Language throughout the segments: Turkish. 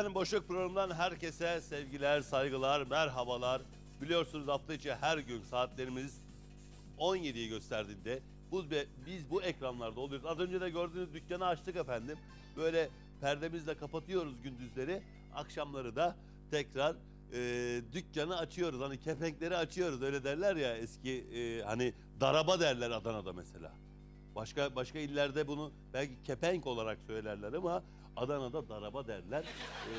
Efendim Boşluk programından herkese sevgiler, saygılar, merhabalar. Biliyorsunuz hafta içi her gün saatlerimiz 17'yi gösterdiğinde bu, biz bu ekranlarda oluyoruz. Az önce de gördüğünüz dükkanı açtık efendim. Böyle perdemizle kapatıyoruz gündüzleri. Akşamları da tekrar e, dükkanı açıyoruz. Hani kepenkleri açıyoruz öyle derler ya eski e, hani daraba derler Adana'da mesela. Başka başka illerde bunu belki kepenk olarak söylerler ama Adana'da daraba derler. Ee,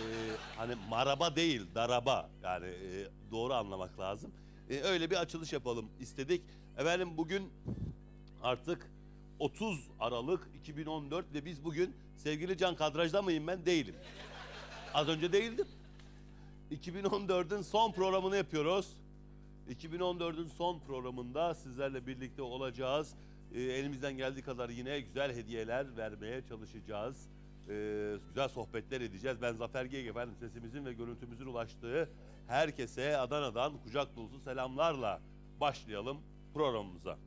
hani maraba değil, daraba. Yani e, doğru anlamak lazım. Ee, öyle bir açılış yapalım istedik. Efendim bugün artık 30 Aralık 2014 ve biz bugün sevgili Can kadrajda mıyım ben? Değilim. Az önce değildim. 2014'ün son programını yapıyoruz. 2014'ün son programında sizlerle birlikte olacağız. Ee, elimizden geldiği kadar yine güzel hediyeler vermeye çalışacağız. Ee, güzel sohbetler edeceğiz. Ben Zafer Geyik efendim sesimizin ve görüntümüzün ulaştığı herkese Adana'dan kucak dolusu selamlarla başlayalım programımıza.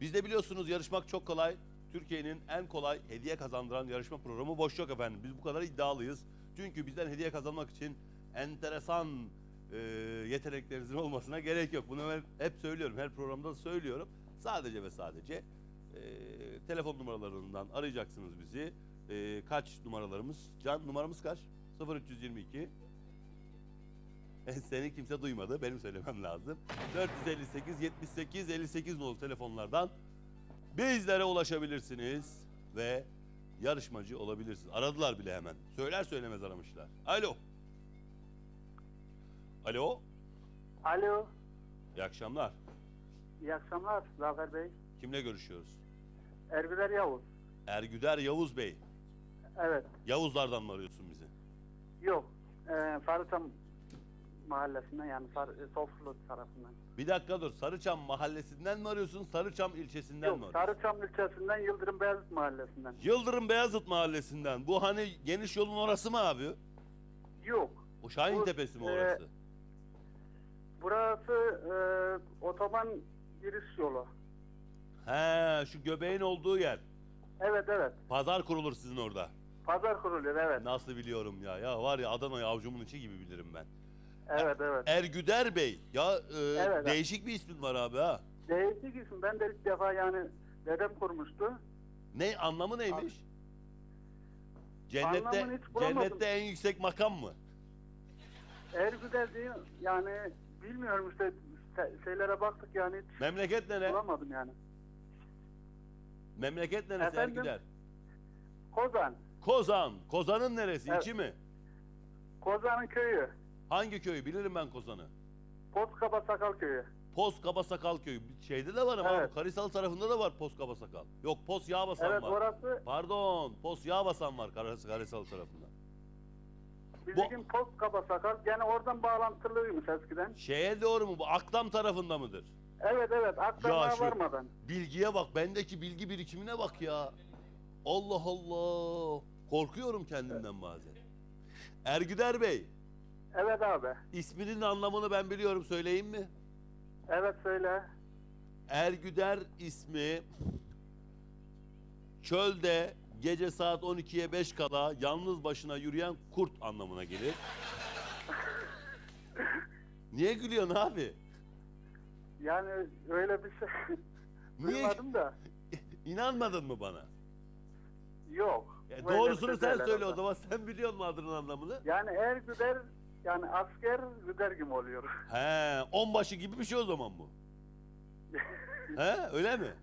Bizde biliyorsunuz yarışmak çok kolay. Türkiye'nin en kolay hediye kazandıran yarışma programı boş yok efendim. Biz bu kadar iddialıyız. Çünkü bizden hediye kazanmak için enteresan e, yeteneklerinizin olmasına gerek yok. Bunu ben hep söylüyorum. Her programda da söylüyorum. Sadece ve sadece e, telefon numaralarından arayacaksınız bizi. E, kaç numaralarımız? Can numaramız kaç? 0322 E, Seni kimse duymadı. Benim söylemem lazım. 458 78 58 nolu telefonlardan bizlere ulaşabilirsiniz ve yarışmacı olabilirsiniz. Aradılar bile hemen. Söyler söylemez aramışlar. Alo. Alo. Alo, İyi akşamlar. iyi akşamlar Zafer Bey. Kimle görüşüyoruz? Ergüler Yavuz. Ergüder Yavuz Bey. Evet, Yavuzlardan mı arıyorsun bizi? yok. Ee, Sarıçam mahallesinden yani Sar e, Soflu tarafından. Bir dakika dur. Sarıçam mahallesinden mi arıyorsun? Sarıçam ilçesinden mi Yok, arıyorsun? Sarıçam ilçesinden Yıldırım Beyazıt mahallesinden. Yıldırım Beyazıt mahallesinden. Bu hani geniş yolun orası mı abi? Yok. O Şahin Bu, Tepesi mi e, orası? Burası e, otoban giriş yolu. He şu göbeğin olduğu yer. Evet, evet. Pazar kurulur sizin orada. Pazar kuruluyor, evet. Nasıl biliyorum ya? Ya var ya Adana'yı avucumun içi gibi bilirim ben. Evet, evet. Ergüder Bey. Ya e, Evet. değişik bir ismin var abi ha. Değişik isim. Ben de ilk defa yani dedem kurmuştu. Ne anlamı neymiş? Cennette Anlamını hiç bulamadım. cennette en yüksek makam mı? Ergüder değil yani bilmiyorum işte se- şeylere baktık yani hiç Memleket nere? bulamadım yani. Memleket neresi Efendim? Ergüder? Kozan. Kozan. Kozan'ın neresi? Evet. İçi mi? Kozan'ın köyü. Hangi köyü? Bilirim ben Kozan'ı. Potkaba Sakal köyü. Poz Kabasakal köyü. Şeyde de var ama Evet. Karisal tarafında da var Poz Kabasakal. Yok Poz Yağbasan Evet var. orası Pardon, Poz Yağbasan var Karis- Karisal tarafında. bizim Potkaba Sakal. Yani oradan bağlantılıymış eskiden. Şeye doğru mu bu? Akdam tarafında mıdır? Evet evet Akdam'a varmadan. Bilgiye bak, bendeki bilgi birikimine bak ya. Allah Allah. Korkuyorum kendimden bazen. Ergüder Bey, Evet abi. isminin anlamını ben biliyorum söyleyeyim mi? Evet söyle. Ergüder ismi çölde gece saat 12'ye 5 kala yalnız başına yürüyen kurt anlamına gelir. Niye gülüyorsun abi? Yani öyle bir şey Niye? duymadım da. İnanmadın mı bana? Yok. Ya Böyle doğrusunu sen söyle o zaman. Sen biliyor musun adının anlamını? Yani Ergüder yani asker güder gibi oluyor. He, onbaşı gibi bir şey o zaman bu. He, öyle mi?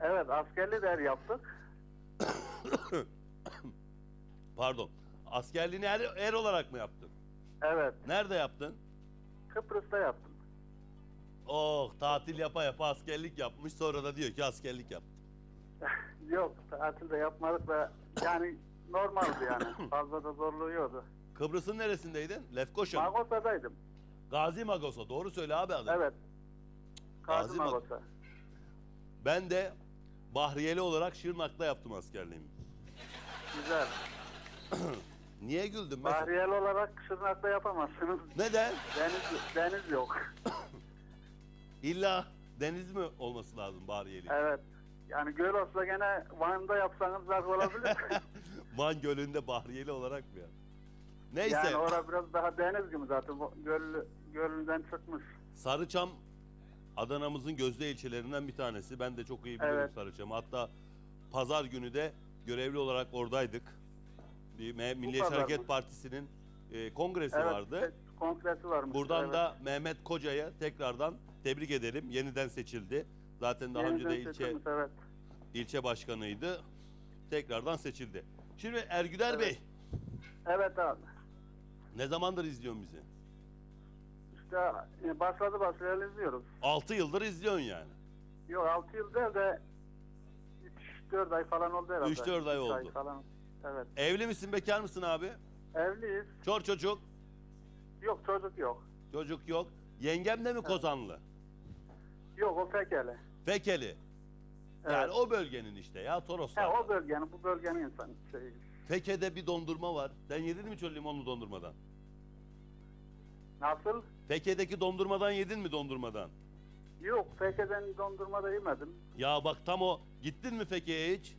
evet askerli der yaptık. Pardon. Askerliğini er, er olarak mı yaptın? Evet. Nerede yaptın? Kıbrıs'ta yaptım. Oh, tatil yapa yapa askerlik yapmış. Sonra da diyor ki askerlik yaptım. Yok tatilde yapmadık da yani normaldi yani. Fazla da zorluğu yoktu. Kıbrıs'ın neresindeydin? Lefkoşa mı? Magosa'daydım. Gazi Magos'a. Doğru söyle abi adı. Evet. Gazi Gazi Mag- Magosa. Ben de Bahriyeli olarak Şırnak'ta yaptım askerliğimi. Güzel. Niye güldün mesela? Bahriyel olarak Şırnak'ta yapamazsınız. Neden? Deniz, deniz yok. İlla deniz mi olması lazım Bahriyeli? evet. Yani göl olsa gene Van'da yapsanız zevk olabilir. Van Gölü'nde bahriyeli olarak mı ya? Neyse. Yani orada biraz daha deniz gibi zaten. Göl, gölünden çıkmış. Sarıçam Adana'mızın gözde ilçelerinden bir tanesi. Ben de çok iyi biliyorum Evet. Sarıçam'ı. Hatta pazar günü de görevli olarak oradaydık. Bir Milliyetçi Hareket mı? Partisi'nin e, kongresi evet, vardı. Kongresi varmış. Buradan evet. da Mehmet Koca'ya tekrardan tebrik edelim. Yeniden seçildi. Zaten daha önce de Yeniden ilçe seçilmiş, evet. İlçe başkanıydı. Tekrardan seçildi. Şimdi Ergüder Evet. Bey Evet abi. ne zamandır izliyorsun bizi? İşte e, başladı başlayalı izliyoruz. 6 yıldır izliyorsun yani. Yok 6 yıl değil de 3-4 ay falan oldu herhalde. 3-4 ay oldu. falan. Evet. Evli misin, bekar mısın abi? Evliyiz. Çor çocuk. Yok çocuk yok. Çocuk yok. Yengem de mi Kozanlı? Yok o Fekeli. Fekeli. Evet. Yani o bölgenin işte ya He, Toroslar. o bölgenin, bu bölgenin insanı. Şey, Feke'de bir dondurma var. Sen yedin mi çöl limonlu dondurmadan? nasıl? Feke'deki dondurmadan yedin mi dondurmadan? Yok Feke'den dondurma da yemedim. Ya bak tam o. Gittin mi Feke'ye hiç?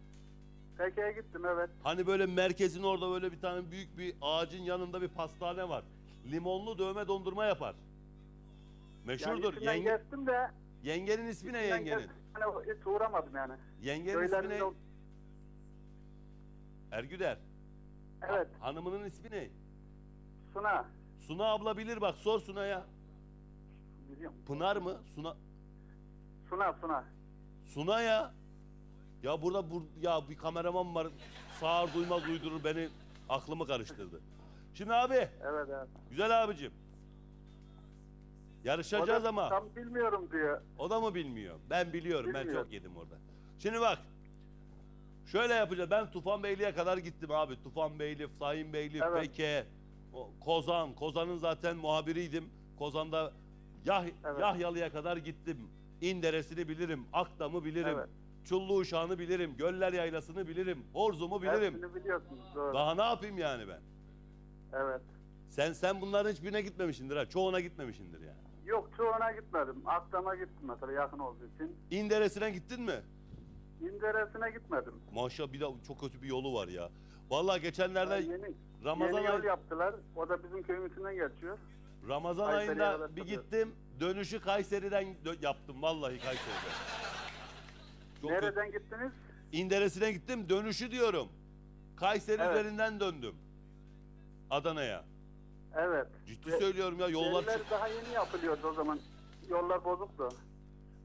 Feke'ye gittim evet. Hani böyle merkezin orada böyle bir tane büyük bir ağacın yanında bir pastane var. Limonlu dövme dondurma yapar. Yani Meşhurdur. içinden Yenge, geçtim de yengenin ismi ne yengenin? geçtim, hani hiç uğramadım yani. Yengenin ismi ne? Ergüder. Evet Hanımının ismi ne? Suna. Suna abla bilir bak sor Suna'ya. Biliyorum. Pınar mı? Suna Suna Suna. Suna ya. Ya burada bur ya bir kameraman var. Sağır duymaz uydurur beni aklımı karıştırdı. Şimdi abi Evet evet. güzel abicim. Yarışacağız O da ama Tam bilmiyorum diyor. o da mı bilmiyor? Ben biliyorum. Ben Bilmiyor. çok yedim orada. Şimdi bak. Şöyle yapacağız. Ben Tufan Beyli'ye kadar gittim abi. Tufan Beyli, Sayın Beyli, Evet. Feke, o Kozan. Kozan'ın zaten muhabiriydim. Kozan'da Yah Evet. Yahyalı'ya kadar gittim. İnderesini bilirim. Akdam'ı bilirim. Evet. Çullu Uşağı'nı bilirim. Göller Yaylası'nı bilirim. Horzum'u bilirim. Hepsini biliyorsunuz doğru. Daha ne yapayım yani ben? Evet. Sen sen bunların hiçbirine gitmemişsindir ha. Çoğuna gitmemişsindir yani. Çoğuna gitmedim. Akdam'a gittim mesela yakın olduğu için. İnderesine gittin mi? İnderesine gitmedim. Maşallah bir de çok kötü bir yolu var ya. Vallahi geçenlerde Yani yeni, Ramazan yeni yol ay- yaptılar. O da bizim köyün içinden geçiyor. Ramazan Kayseri'ye ayında kadar bir tabii. gittim. Dönüşü Kayseri'den dö- yaptım vallahi Kayseri'den. Çok kötü. Nereden gittiniz? İnderesine gittim. Dönüşü diyorum. Kayseri Evet. üzerinden döndüm. Adana'ya. Evet. Ciddi Ve- söylüyorum ya yollar Yerler daha yeni yapılıyordu o zaman. Yollar bozuktu.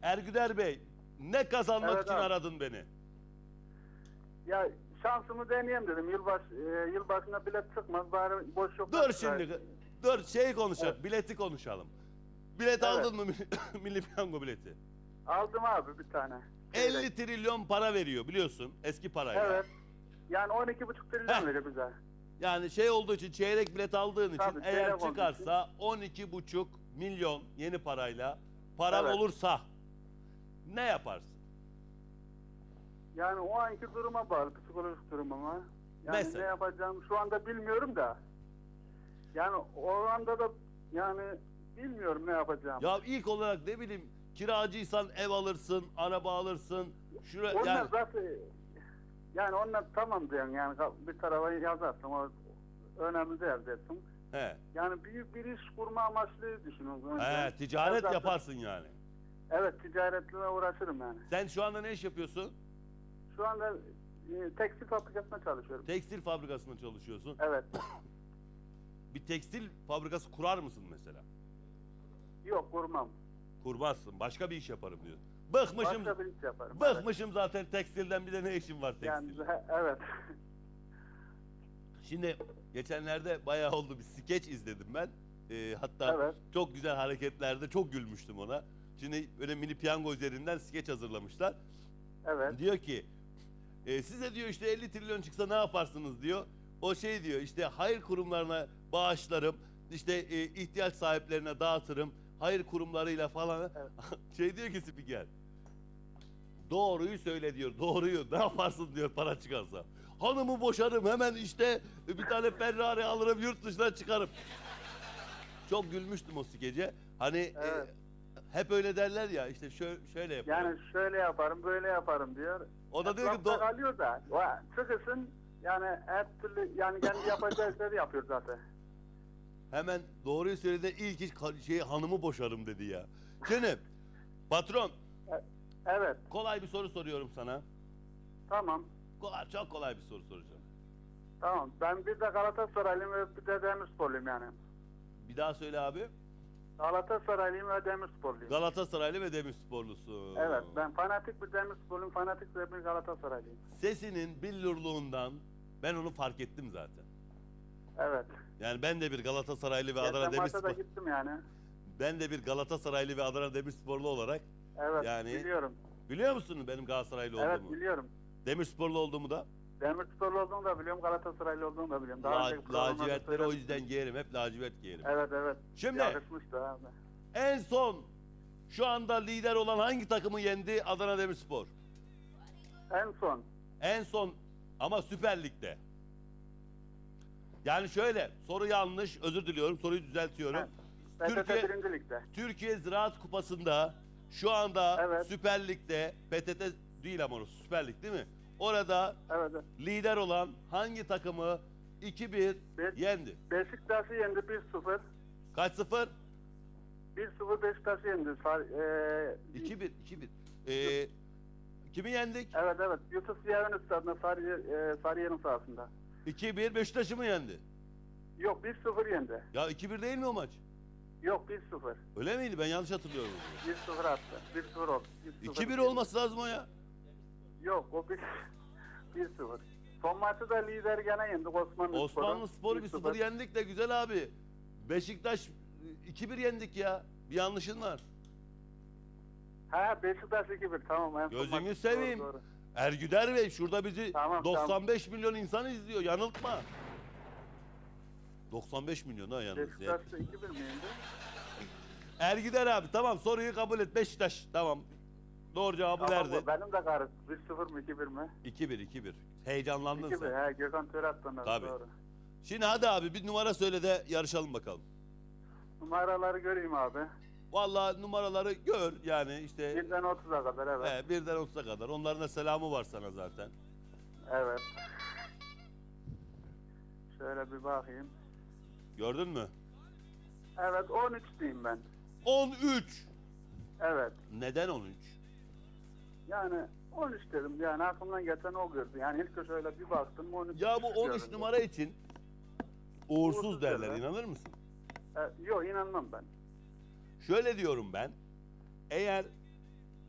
Ergüder Bey ne kazanmak Evet için abi. aradın beni? Ya şansımı deneyeyim dedim. Yılbaş, e, yılbaşına bilet çıkmaz. Bari boş yok. Dur şimdi. Dur şey konuşalım. Bileti konuşalım. Bilet aldın mı Milli Piyango bileti? Aldım abi bir tane. 50 trilyon para veriyor biliyorsun eski parayla. Evet. Yani 12,5 trilyon Heh. veriyor bize. Yani şey olduğu için çeyrek bilet aldığın için Tabii, eğer çeyrek olduğu çıkarsa 12,5 milyon yeni parayla paran Evet. olursa ne yaparsın? Yani o anki duruma bağlı, psikolojik durumuma. Yani Mesela? ne yapacağım şu anda bilmiyorum da. Yani o anda da yani bilmiyorum ne yapacağım. Ya ilk olarak ne bileyim kiracıysan ev alırsın, araba alırsın. Şura, onlar yani, zaten yani onlar tamam diyorsun yani bir tarafa yazarsın o önemli değil dersin. he, Yani büyük bir iş kurma amaçlı düşünüyorum. he, ticaret Zaten- yaparsın yani. Evet ticaretle uğraşırım yani. Sen şu anda ne iş yapıyorsun? Şu anda e, tekstil fabrikasında çalışıyorum. Tekstil fabrikasında çalışıyorsun. Evet. Bir tekstil fabrikası kurar mısın mesela? Yok kurmam. Kurmazsın. Başka bir iş yaparım diyor. Bıkmışım. Başka bir iş yaparım. evet. Bıkmışım zaten tekstilden bir de ne işim var Yani tekstilde. he- evet. Şimdi geçenlerde bayağı oldu bir skeç izledim ben. Ee, hatta Evet. çok güzel hareketlerde çok gülmüştüm ona. Şimdi öyle mini piyango üzerinden skeç hazırlamışlar. Evet. Diyor ki e, size diyor işte 50 trilyon çıksa ne yaparsınız diyor. O şey diyor işte hayır kurumlarına bağışlarım. işte e, ihtiyaç sahiplerine dağıtırım. Hayır kurumlarıyla falan. Evet. şey diyor ki spiker. Doğruyu söyle diyor. Doğruyu. Ne yaparsın diyor para çıkarsa. Hanımı boşarım hemen işte bir tane Ferrari alırım yurt dışına çıkarım. Çok gülmüştüm o skece. Hani e, Evet. hep öyle derler ya işte şöyle, şöyle yaparım. Yani şöyle yaparım, böyle yaparım diyor. o da diyor ki "Do- kalıyor da. Çıkışın Yani her türlü yani kendi yapacağı işleri yapıyor zaten. Hemen doğruyu söyledi ilk iş şey hanımı boşarım dedi ya. Şimdi patron Evet kolay bir soru soruyorum sana. tamam. Kolay, çok kolay bir soru soracağım. Tamam. Ben bir de Galatasaraylıyım ve bir de Demirsporluyum yani. Bir daha söyle abi. Galatasaraylıyım ve Demirsporluyum. Galatasaraylı ve Demirsporlusu. Evet ben fanatik bir Demirsporluyum, fanatik de bir Galatasaraylıyım. Sesinin billurluğundan ben onu fark ettim zaten. Evet. Yani ben de bir Galatasaraylı ve Adana Demirspor gittim yani. ben de bir Galatasaraylı ve Adana Demirsporlu olarak Evet Yani- biliyorum. biliyor musun benim Galatasaraylı Evet olduğumu? biliyorum. Demirsporlu olduğumu da. Demirsporlu olduğunu da biliyorum, Galatasaraylı olduğunu da biliyorum. Daha La, lacivertleri o yüzden giyerim. Hep lacivert giyerim. Evet evet. Şimdi Yakışmıştı abi. en son şu anda lider olan hangi takımı yendi Adana Demirspor? En son. En son ama Süper Lig'de. Yani şöyle soru yanlış özür diliyorum soruyu düzeltiyorum. Evet. Türkiye-. Türkiye Ziraat Kupası'nda şu anda Evet. Süper Lig'de PTT değil ama orası Süper Lig değil mi? Orada Evet. lider olan hangi takımı 2-1 Bir- yendi? Beşiktaş'ı yendi 1-0. Kaç sıfır? 1-0 Beşiktaş'ı yendi. Sar, e, 2-1 2-1. Ee, kimi yendik? Evet evet. Yusuf Ziyavet'in stadında Sarıyer, e, Sarıyer'in sahasında. 2-1 Beşiktaş'ı mı yendi? Yok 1-0 yendi. Ya 2-1 değil mi o maç? Yok 1-0. Öyle miydi? Ben yanlış hatırlıyorum. 1-0 attı. 1-0 oldu. 1-0. 2-1 olması lazım o ya. Yok o 1 1-0. Son maçı da lider gene yendik Osmanlı Osmanlı Spor'u 1-0 yendik de güzel abi. Beşiktaş 2-1 yendik ya. Bir yanlışın var. Ha Beşiktaş 2-1 tamam. en Gözünü seveyim. Doğru, doğru. Ergüder Bey şurada bizi Tamam, 95 milyon insan izliyor. Yanıltma. 95 milyon ha yalnız. ya. Beşiktaş'ta 2-1 mi yendi? Ergüder abi tamam soruyu kabul et. Beşiktaş tamam. Doğru cevabı Tamam, verdi. benim de karıştı. 1-0 mı 2-1 mi? 2-1 2-1. Heyecanlandın 2-1. sen. He Gökhan Töret'ten de Tabii. doğru. Şimdi hadi abi bir numara söyle de yarışalım bakalım. Numaraları göreyim abi. Vallahi numaraları gör yani işte 1'den 30'a kadar evet. he, birden 30'a kadar. Onların da selamı var sana zaten. Evet. Şöyle bir bakayım. Gördün mü? Evet 13 diyeyim ben. 13. Evet. Neden 13? Yani 13 dedim yani aklımdan geçen o gördü. Yani ilk şöyle bir baktım 13. Ya bu 13 göründü. numara için uğursuz Uğursuz derler. derler. inanır mısın? E, yok inanmam ben. Şöyle diyorum ben. Eğer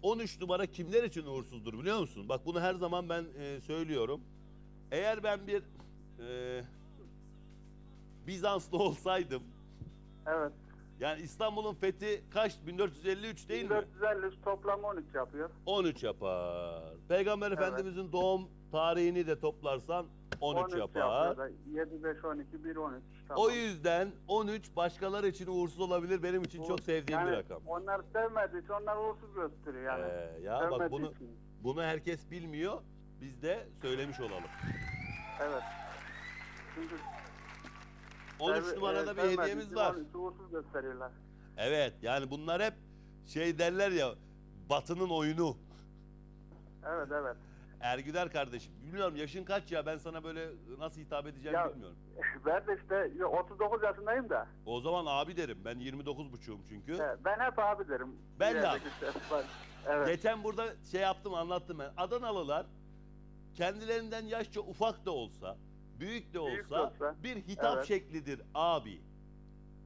13 numara kimler için uğursuzdur biliyor musun? Bak bunu her zaman ben e, söylüyorum. Eğer ben bir e, Bizanslı olsaydım Evet. yani İstanbul'un fethi kaç? 1453 değil mi? 1453 toplam 13 yapıyor. 13 yapar. Peygamber Efendimizin doğum tarihini de toplarsan 13, yapar. yapıyor da 7 5 12 1 13. Tamam. O yüzden 13 başkaları için uğursuz olabilir. Benim için çok Uğur- sevdiğim yani bir rakam. Onlar sevmediği için onlar uğursuz gösteriyor yani. Ee, ya bak Sevmediği bunu için. bunu herkes bilmiyor. Biz de söylemiş olalım. Evet. Çünkü 13 sev- numarada e, bir sevmediği hediyemiz var. 13'ü uğursuz gösteriyorlar. Evet yani bunlar hep şey derler ya Batı'nın oyunu. Evet evet. Ergüder kardeşim. Bilmiyorum yaşın kaç ya ben sana böyle nasıl hitap edeceğimi Ya- bilmiyorum. ben de işte yo, 39 yaşındayım da. O zaman abi derim. Ben 29 buçuğum çünkü. He, Ben hep abi derim. Ben de var. Evet. Geçen burada şey yaptım anlattım ben. Adanalılar kendilerinden yaşça ufak da olsa, büyük de olsa, Büyük de olsa, bir hitap evet. şeklidir abi.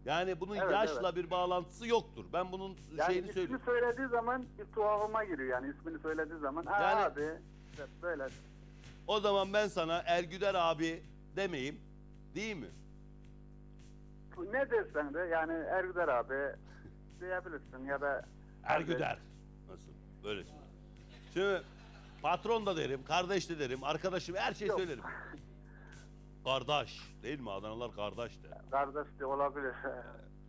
Yani bunun Evet, yaşla bir bağlantısı yoktur. Ben bunun yani şeyini söylüyorum. söylediği zaman bir tuhafıma giriyor yani ismini söylediği zaman. Ha Yani- abi. Evet, böyle. O zaman ben sana Ergüder abi demeyeyim. Değil mi? Ne dersen de yani Ergüder abi diyebilirsin ya da Ergüder. Nasıl? Böyle söyle. Şimdi patron da derim, kardeş de derim, arkadaşım her şeyi Yok. söylerim. Kardeş değil mi? Adanalılar kardeş de. kardeş de olabilir.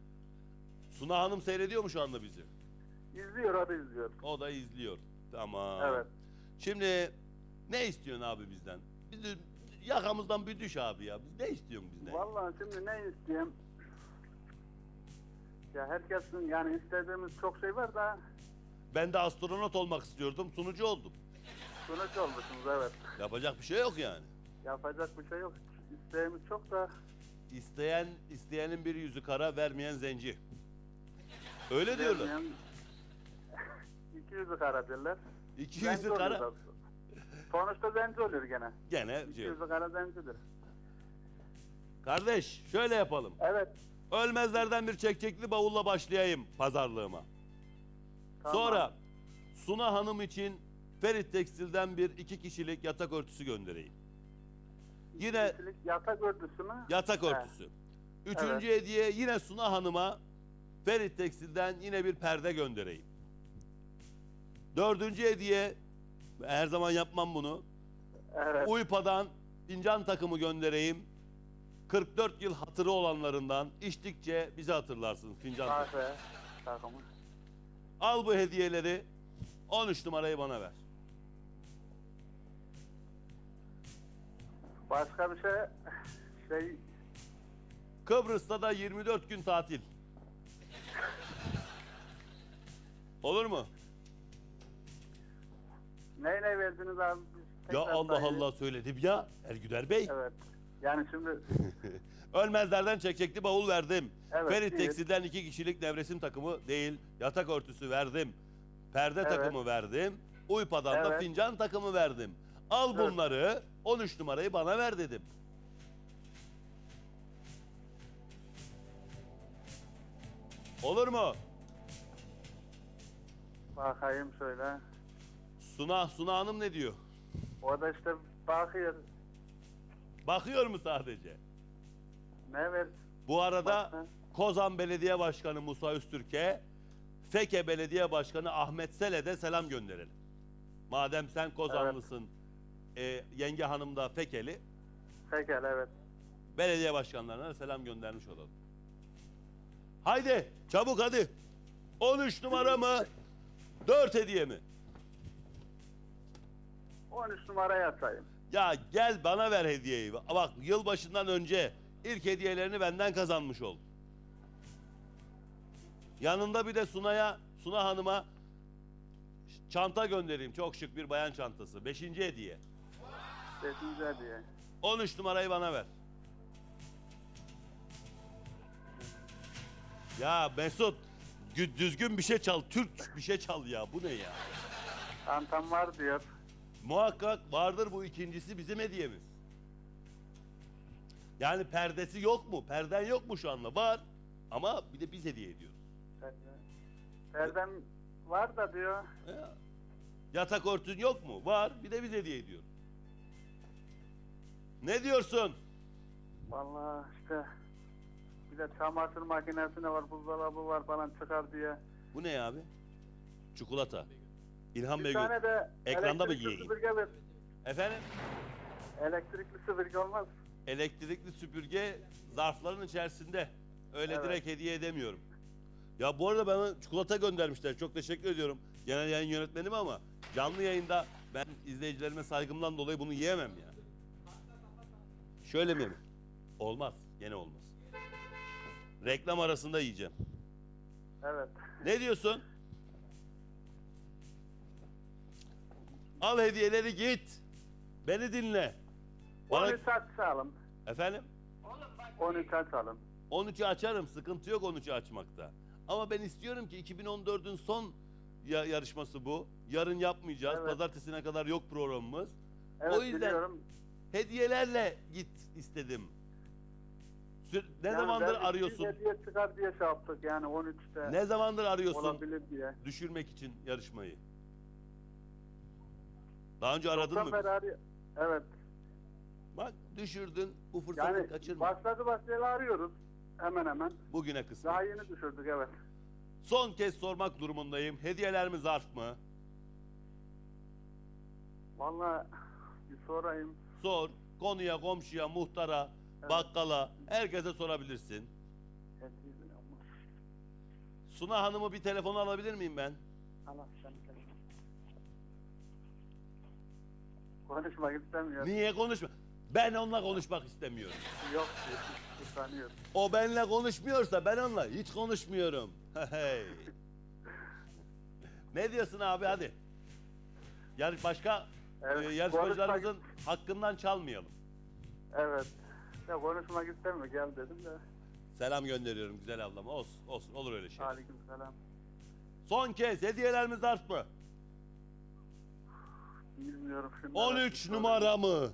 Suna Hanım seyrediyor mu şu anda bizi? izliyor o da izliyor. O da izliyor. Tamam. Evet. Şimdi ne istiyorsun abi bizden? Bizi yakamızdan bir düş abi ya. Biz ne istiyorsun bizden? Vallahi şimdi ne isteyeyim? Ya herkesin yani istediğimiz çok şey var da Ben de astronot olmak istiyordum. Sunucu oldum. sonuç olmuşsunuz evet. Yapacak bir şey yok yani. Yapacak bir şey yok. İsteğimiz çok da İsteyen isteyenin bir yüzü kara, vermeyen zenci. Öyle diyorlar. vermeyen- İki yüzü kara derler. İki Zenci yüzü kara. Sonuçta zenci oluyor gene. Gene İki diyor. yüzü kara zencidir. Kardeş şöyle yapalım. Evet. Ölmezlerden bir çekçekli bavulla başlayayım pazarlığıma. Tamam. Sonra Suna Hanım için Ferit Tekstil'den bir iki kişilik yatak örtüsü göndereyim. Yine Kişilik yatak örtüsü mü? yatak örtüsü. Üçüncü hediye yine Suna Hanım'a Ferit Tekstil'den yine bir perde göndereyim. Dördüncü hediye her zaman yapmam bunu. Evet. Uypa'dan fincan takımı göndereyim. 44 yıl hatırı olanlarından içtikçe bizi hatırlarsın fincan takımı. Kahve takımı. Al bu hediyeleri 13 numarayı bana ver. Başka bir şey şey Kıbrıs'ta da 24 gün tatil. Olur mu? ne ne verdiniz abi? Biz Ya tekrar Allah sayayım. Allah söyledim ya Ergüder Bey. Evet. Yani şimdi Ölmezlerden çekçekli bavul verdim. Evet, Ferit iyi. Tekstil'den iki kişilik nevresim takımı değil, yatak örtüsü verdim. Perde Evet. takımı verdim. Uypa'dan da Evet. fincan takımı verdim. Al Evet. bunları 13 numarayı bana ver dedim. Olur mu? bakayım şöyle. Suna, Suna Hanım ne diyor? O da işte bakıyor. Bakıyor mu sadece? Ne ver? Bu arada Başka? Kozan Belediye Başkanı Musa Öztürk'e, Feke Belediye Başkanı Ahmet Sel'e de selam gönderelim. Madem sen Kozanlısın, e, yenge hanım da Fekeli, Tekel evet. belediye başkanlarına selam göndermiş olalım. Haydi çabuk hadi. 13 numara mı? 4 hediye mi? 13 numaraya atayım. Ya gel bana ver hediyeyi. Bak yılbaşından önce ilk hediyelerini benden kazanmış ol. Yanında bir de Suna'ya, Suna Hanım'a çanta göndereyim. Çok şık bir bayan çantası. Beşinci hediye. 5. diye. 13 numarayı bana ver. Ya Mesut gü- düzgün bir şey çal. Türk bir şey çal ya. Bu ne ya? Antam var diyor. Muhakkak vardır bu ikincisi bizim hediyemiz. Yani perdesi yok mu? Perden yok mu şu anda? Var. Ama bir de biz hediye ediyoruz. Perdem var da diyor. Ya. Yatak örtün yok mu? Var. Bir de biz hediye ediyoruz. Ne diyorsun? Vallahi işte bir de çamaşır makinesi ne var, buzdolabı var falan çıkar diye. Bu ne abi? Çikolata. İlhan Bir Bey tane de Ekranda mı elektrikli yiyeyim? süpürge ver. Efendim? Elektrikli süpürge olmaz. Elektrikli süpürge zarfların içerisinde. Öyle Evet. direkt hediye edemiyorum. Ya bu arada bana çikolata göndermişler. Çok teşekkür ediyorum. Genel yayın yönetmenim ama canlı yayında ben izleyicilerime saygımdan dolayı bunu yiyemem ya. Şöyle mi? Olmaz. Gene olmaz. Reklam arasında yiyeceğim. Evet. Ne diyorsun? Al hediyeleri git. Beni dinle. Bana... 13 açalım. Efendim? 13 açalım. 13'ü açarım. Sıkıntı yok 13'ü açmakta. Ama ben istiyorum ki 2014'ün son ya- yarışması bu. Yarın yapmayacağız. Evet. Pazartesine kadar yok programımız. Evet O yüzden- biliyorum. Hediyelerle git istedim. Sü- ne Yani zamandır belki arıyorsun? bir hediye çıkar diye şey yaptık yani 13'te Ne zamandır arıyorsun olabilir diye. düşürmek için yarışmayı? Daha önce aradın Çoktan mı? beri arıyor- Evet. Bak düşürdün. Bu fırsatı Yani kaçırma. başladı başlayalı arıyoruz. Hemen hemen. Bugüne kısmet. Daha yeni düşürdük evet. Son kez sormak durumundayım. Hediyeler mi zarf mı? Vallahi bir sorayım. Sor. Konuya, komşuya, muhtara, Evet. bakkala, herkese sorabilirsin. Suna Hanım'ı bir telefon alabilir miyim ben? Allah. Konuşmak istemiyor. Niye konuşma? Ben onunla konuşmak istemiyorum. Yok diyor. Utanıyor. O benimle konuşmuyorsa ben onunla hiç konuşmuyorum. Hey. ne diyorsun abi hadi. Yani başka Evet, e, yarışmacılarımızın hakkından çalmayalım. Evet. Ya konuşmak istemiyor gel dedim de. Selam gönderiyorum güzel ablama. Olsun, olsun olur öyle şey. Aleyküm selam. Son kez hediyelerimiz zarf mı? Bilmiyorum şimdi. 13 numara mı?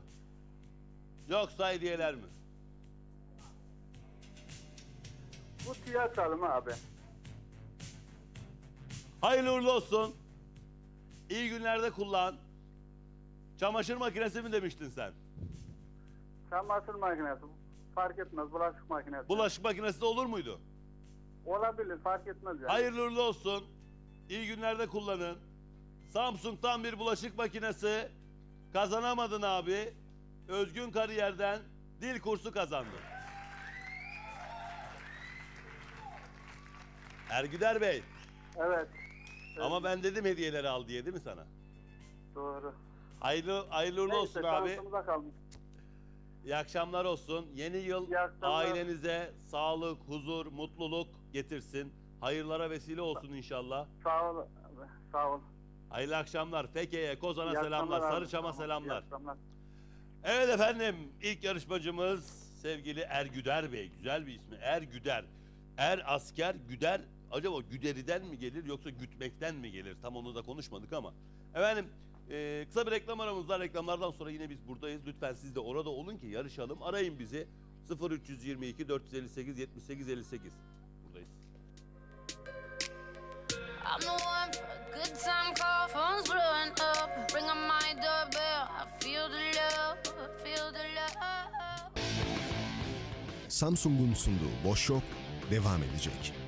Yoksa hediyeler mi? Bu tiyatralım abi. Hayırlı uğurlu olsun. İyi günlerde kullan. Çamaşır makinesi mi demiştin sen? Çamaşır makinesi. Fark etmez. Bulaşık makinesi. Bulaşık makinesi de olur muydu? Olabilir fark etmez yani. Hayırlı uğurlu olsun. İyi günlerde kullanın. Samsung'dan bir bulaşık makinesi kazanamadın abi. Özgün kariyerden dil kursu kazandın. Ergüder Bey Evet. ama ben dedim hediyeleri al diye değil mi sana? Doğru. Hayırlı, hayırlı uğurlu olsun abi. kalmış. İyi akşamlar olsun. Yeni yıl ailenize sağlık, huzur, mutluluk getirsin. Hayırlara vesile olsun inşallah. Sağ ol. Sağ ol. Hayırlı akşamlar. Feke'ye, Kozan'a İyi selamlar. Sarıçam'a selamlar. Evet efendim, ilk yarışmacımız sevgili Ergüder Bey. Güzel bir ismi. Ergüder. Er asker, güder. Acaba güderiden mi gelir yoksa gütmekten mi gelir? Tam onu da konuşmadık ama. Efendim, e, kısa bir reklam aramız var. Reklamlardan sonra yine biz buradayız. Lütfen siz de orada olun ki yarışalım. Arayın bizi. 0322 458 78 58. Buradayız. I'm the one for a good time call, phone's blowing up. Ring on my doorbell, I feel the love, I feel the love. Samsung'un sunduğu Boş Yok devam edecek.